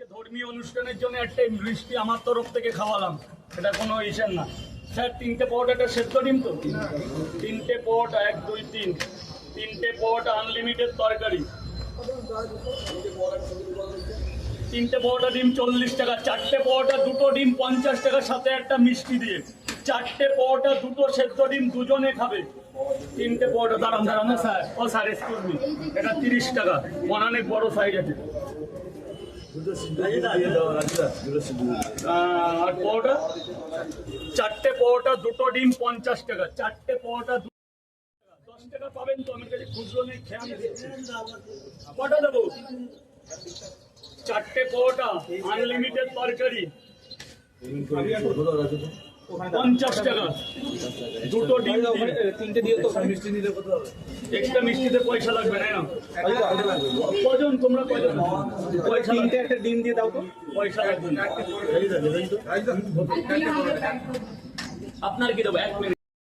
আজকে ধর্মীয় অনুষ্ঠানের জন্য একটা মিষ্টি আমার তরফ থেকে খাওয়ালাম। এটা কোনো ইসের না। স্যার, তিনটে পরোটাটা সেদ্ধ ডিম তো? তিনটে পরোটা, এক, দুই, তিন। তিনটে পরোটা আনলিমিটেড তরকারি। তিনটে পরোটা ডিম চল্লিশ টাকা, চারটে পরোটা দুটো ডিম পঞ্চাশ টাকার সাথে একটা মিষ্টি দিয়ে। চারটে পরোটা, দুটো সেদ্ধ ডিম দুজনে খাবে। তিনটে পরোটা, দাঁড়ান দাঁড়ান স্যার। ও স্যার এক্সকিউজ মি এটা তিরিশ টাকা। অনেক বড় সাইজ আছে। আর পরোটা চারটে পরোটা, দুটো ডিম, পঞ্চাশ টাকা। চারটে পরোটা দশ টাকা পাবেন তো আমার খুচরো নেই, খেয়ে আমি। কটা দেবো? চারটে পরোটা আনলিমিটেড তরকারি। পঞ্চাশ টাকা। দুটো ডিম তিনটে দিয়ে তো এক্সট্রা মিষ্টিতে পয়সা লাগবে না? কজন? তোমরা কজন? পয়সা তিনটে একটা ডিম দিয়ে দাও তো। পয়সা লাগবে। আপনার কি দেবো? এক মিনিট।